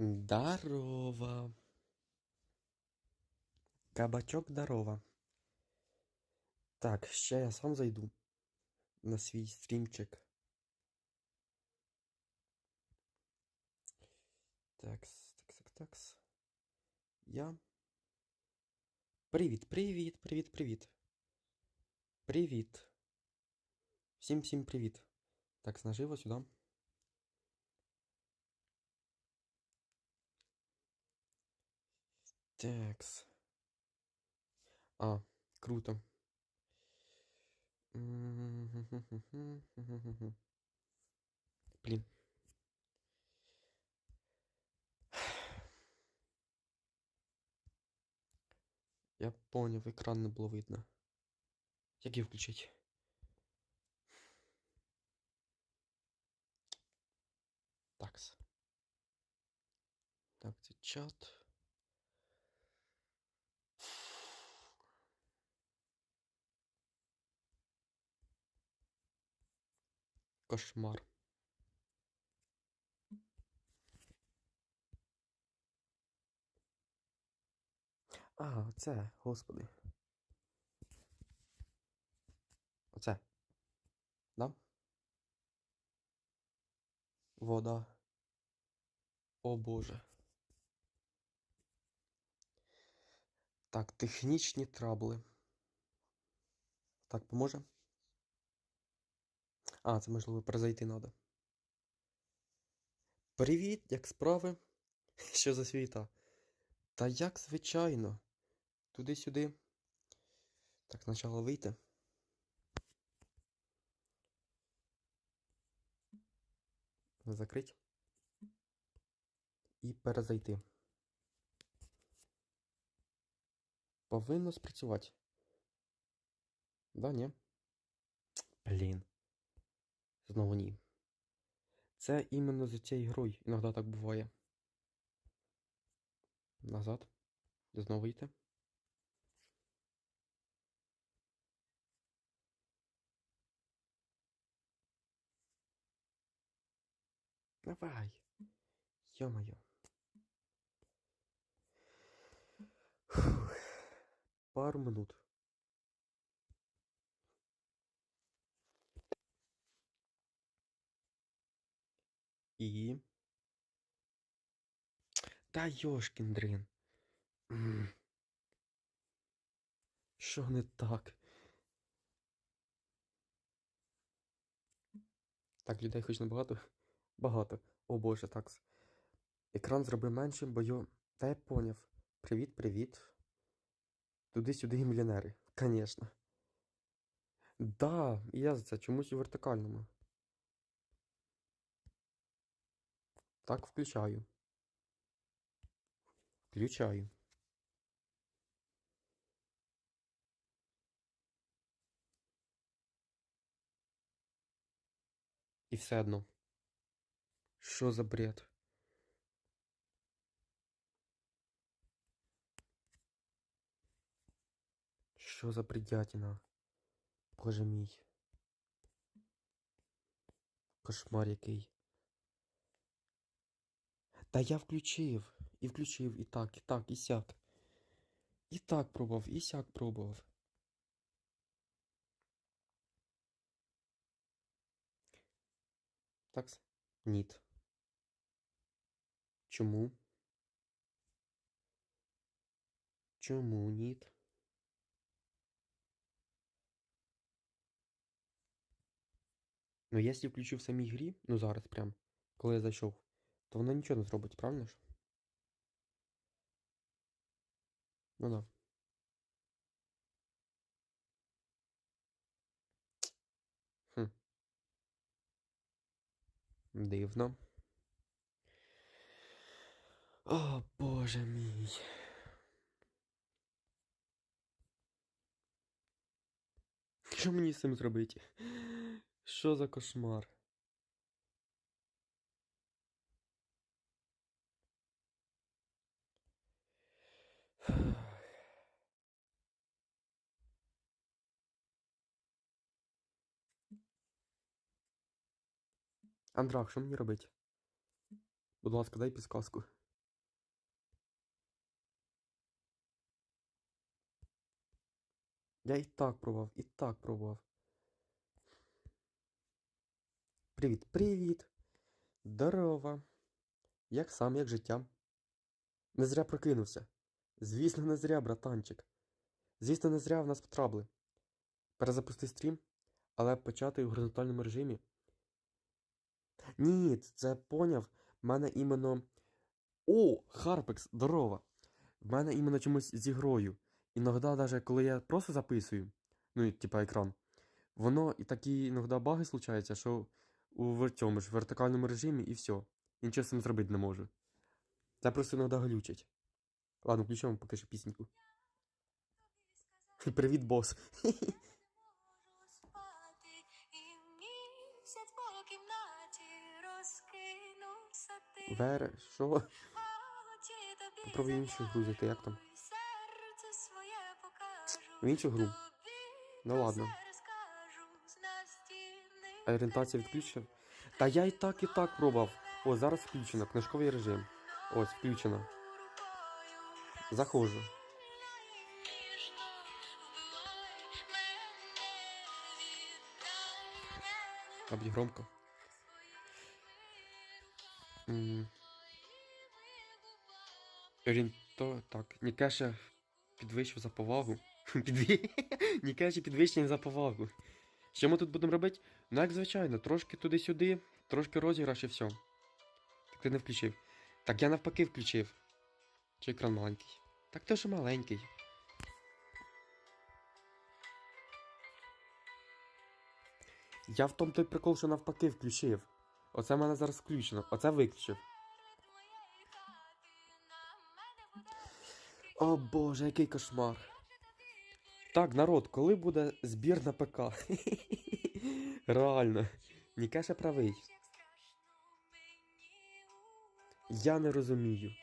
Дарова. Кабачок дарова. Так, ще я сам зайду на свій стрімчик. Такс, такс, так, такс. Я. Привіт, привіт, привіт, привіт. Привіт. Всім всім привіт. Так, наживо сюди. Такс. А, круто. Блин. Я понял, экран не было видно. Як її включити? Такс. Так, це чат. Кошмар. А, оце, господи. Оце. Да? Вода. О Боже. Так, технічні трабли. Так, поможе? А, це можливо перезайти треба. Привіт, як справи? Що за світа? Та як звичайно. Туди-сюди. Так, спочатку вийти. Закрить. І перезайти. Повинно спрацювати. Да, ні? Блін. Знову ні. Це іменно за цією грою. Іноді так буває. Назад. Знову йти. Давай. Фух. Пару минут. І. Та йошкін дрин. Що не так? Так, людей хоч небагато? Багато. О боже, так. Екран зроби меншим, бо йо. Та я поняв. Привіт, привіт. Туди-сюди і мільйонери. Конечно. Да, я за це чомусь у вертикальному. Так, включаю. Включаю. І все одно. Що за бред? Що за бредятина? Боже мій. Кошмар який. Та я включив. І включив, і так, і так, і сяк. І так пробував, і сяк пробував. Такс? Ніт. Чому? Чому ніт? Ну, якщо включу в самій грі, ну зараз прям, коли я зайшов, то вона нічого не зробить, правильно ж? Ну да. Хм. Дивно. О, боже мій. Що мені з цим зробити? Що за кошмар? Андрах, що мені робити? Будь ласка, дай підсказку. Я і так пробував, і так пробував. Привіт, привіт. Здорово. Як сам, як життя? Не зря прокинувся. Звісно, не зря, братанчик. Звісно, не зря в нас потрапили. Перезапусти стрім, але почати у горизонтальному режимі. Ні, це поняв. В мене іменно. О, Харпекс, здорово! В мене іменно чомусь з ігрою. Іноді, навіть коли я просто записую, ну, типа екран, воно і такі іноді баги случаються, що у цьому ж вертикальному режимі і все. Нічого з цим зробити не можу. Це просто іноді глючить. Ладно, включимо поки що пісеньку. Привіт, бос. Розкинувся ти. Вер, що? Попробуй іншу гру зайти, як там? В іншу гру. Ну ладно. орієнтація відключена? Та я і так, і так пробував. О, зараз включено, книжковий режим. Ось, включено. Заходжу. Абі громко. Орієнто... Так, Нікеша підвищив за повагу. Підві... Ні підвищення за повагу. Що ми тут будемо робити? Ну, як звичайно, трошки туди-сюди, трошки розіграш і все. Так ти не включив. Так я навпаки включив. Чи екран маленький? Так ти ж маленький. Я в тому той прикол, що навпаки включив. Оце в мене зараз включено, оце виключив. О боже, який кошмар. Так, народ, коли буде збір на ПК? Реально. Нікеша правий. Я не розумію.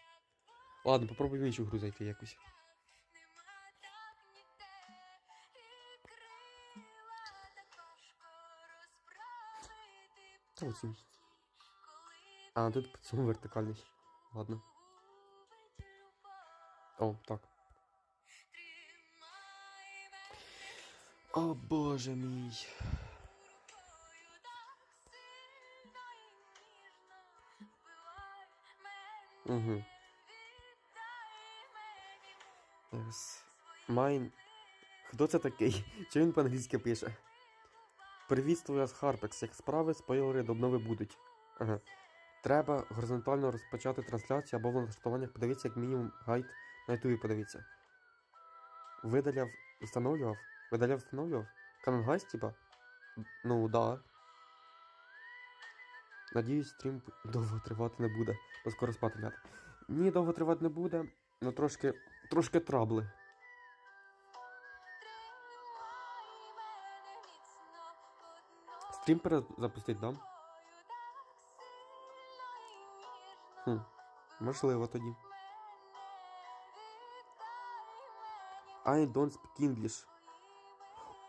Ладно, попробуй в іншу гру зайти якусь. Нема так А, тут по цьому вертикальний. Ладно. О, так. О боже мій. Угу. Майн. Хто це такий? Чи він по-англійськи пише? Привітствую вас, Харпекс. Як справи, спойлери до обнови будуть. Ага. Треба горизонтально розпочати трансляцію або в налаштуваннях подивіться, як мінімум гайд на ютубі подивіться. Видаляв, встановлював? Видаляв, встановлював? Канон гайд, типа? Ну, да. Надіюсь, стрім довго тривати не буде, бо скоро спати ляти. Ні, довго тривати не буде, ну трошки, трошки трабли. Стрім перезапустить, да? Хм, можливо тоді. I don't speak English.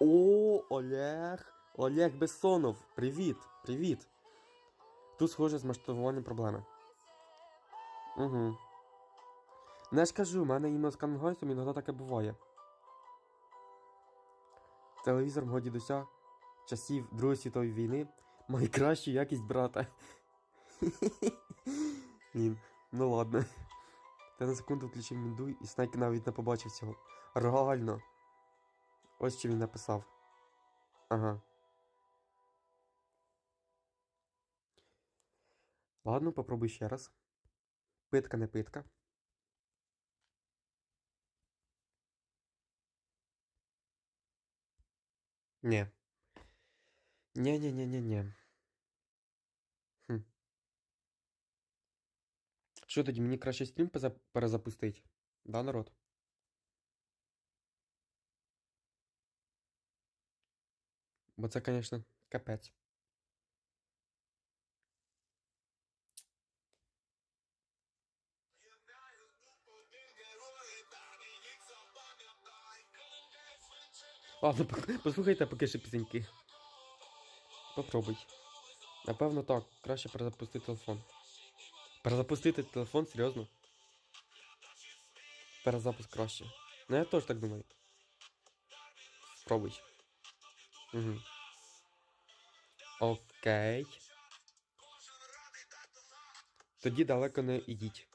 О, Олег! Олег Бессонов! Привіт! Привіт! Тут, схоже, з масштабуванням проблеми. Угу. Не ж кажу, в мене іменно з кангайсом іноді таке буває. Телевізор мого дідуся часів Другої світової війни має кращу якість брата. Блін, ну ладно. Та на секунду включив мінду і Снайк навіть не побачив цього. Реально. Ось що він написав. Ага. Ладно, попробуй ще раз. Питка не питка. Ні. Ні-ні-ні-ні-ні. Хм. Що тоді, мені краще стрім перезапустить? Да, народ? Бо це, звісно, капець. Ладно, послухайте поки що пісеньки. Попробуй. Напевно, так. Краще перезапустити телефон. Перезапустити телефон, серйозно? Перезапуск краще. Ну я теж так думаю. Спробуй. Угу. Окей. Тоді далеко не ідіть.